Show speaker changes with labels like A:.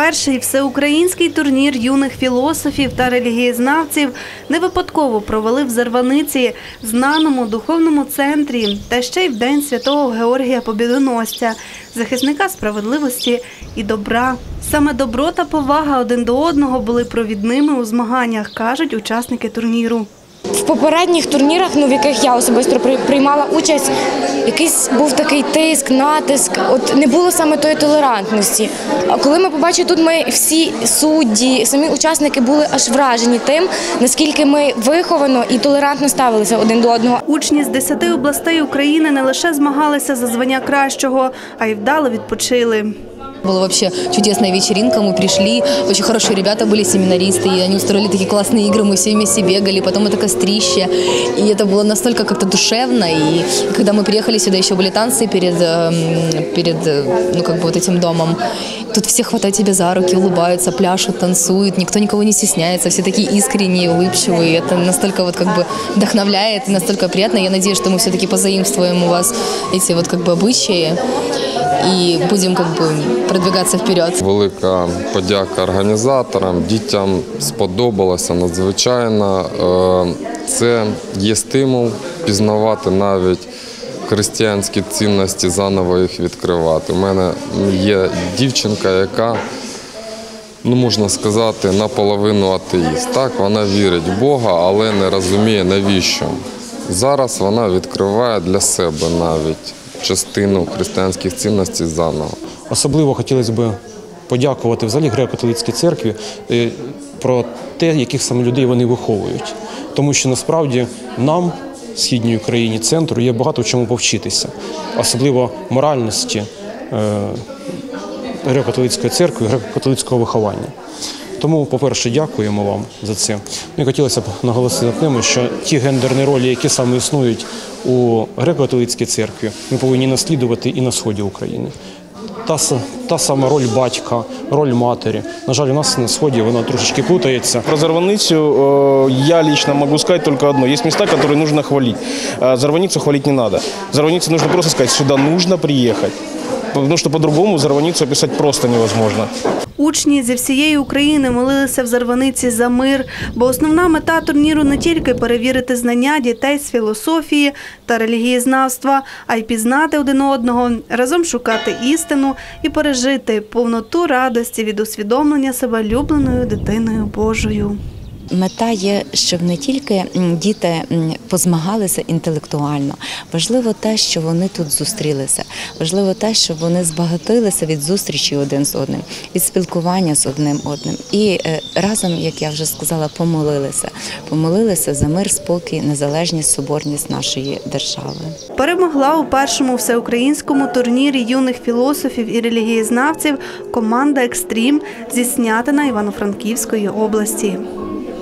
A: Перший всеукраїнський турнір юних філософів та релігієзнавців не випадково провели в Зарваниці, знаному духовному центрі, та ще й в день святого Георгія Побідоносця, захисника справедливості і добра. Саме добро та повага один до одного були провідними у змаганнях, кажуть учасники турніру.
B: Попередніх турнірах, ну в яких я особисто приймала участь, якийсь був такий тиск, натиск. От не було саме тої толерантності. А коли ми побачили тут, ми всі судді, самі учасники були аж вражені тим, наскільки ми виховано і толерантно ставилися один до одного.
A: Учні з 10 областей України не лише змагалися за звання кращого, а й вдало відпочили.
C: Была вообще чудесная вечеринка, мы пришли, очень хорошие ребята были, семинаристы, и они устроили такие классные игры, мы все вместе бегали, потом это кострище, и это было настолько как-то душевно, и когда мы приехали сюда, еще были танцы перед, эм, перед э, ну как бы вот этим домом, тут все хватают тебя за руки, улыбаются, пляшут, танцуют, никто никого не стесняется, все такие искренние, улыбчивые, это настолько вот как бы вдохновляет, и настолько приятно, я надеюсь, что мы все-таки позаимствуем у вас эти вот как бы обычаи, и будем как бы продвигаться вперед.
D: Велика подяка організаторам. Дітям сподобалося надзвичайно. Е, Це є стимул пізнавати навіть християнські цінності, заново їх відкривати. У мене є дівчинка, яка, ну можна сказати, наполовину атеїст. Так, вона вірить в Бога, але не розуміє навіщо. Зараз вона відкриває для себе навіть частину християнських цінностей заново.
E: Особливо хотілося б подякувати взагалі греко-католицькій церкві е, про те, яких саме людей вони виховують. Тому що насправді нам, східній Україні, центру, є багато в чому повчитися, особливо моральності е, греко-католицької церкви, греко-католицького виховання. Тому, по-перше, дякуємо вам за це. Ну і хотілося б наголосити на тому, що ті гендерні ролі, які саме існують у греко-католицькій церкві, ми повинні наслідувати і на сході України. Та, та сама роль батька, роль матері. На жаль, у нас на сході вона трошечки плутається.
F: Про Зарваницу э, я лично могу сказать только одно. Есть места, которые нужно хвалить. Зарваницу хвалить не надо. Зарваницу нужно просто сказать, сюда нужно приехать. Потому что по-другому Зарваницу описать просто невозможно.
A: Учні зі всієї України молилися в Зарваниці за мир, бо основна мета турніру не тільки перевірити знання дітей з філософії та релігієзнавства, а й пізнати один одного, разом шукати істину і пережити повноту радості від усвідомлення себе любленою дитиною Божою.
G: Мета є, щоб не тільки діти позмагалися інтелектуально, важливо те, що вони тут зустрілися. Важливо те, щоб вони збагатилися від зустрічі один з одним, від спілкування з одним одним. І е, разом, як я вже сказала, помолилися. Помолилися за мир, спокій, незалежність, соборність нашої держави.
A: Перемогла у першому всеукраїнському турнірі юних філософів і релігієзнавців команда Екстрім зі Снятина Івано-Франківської області.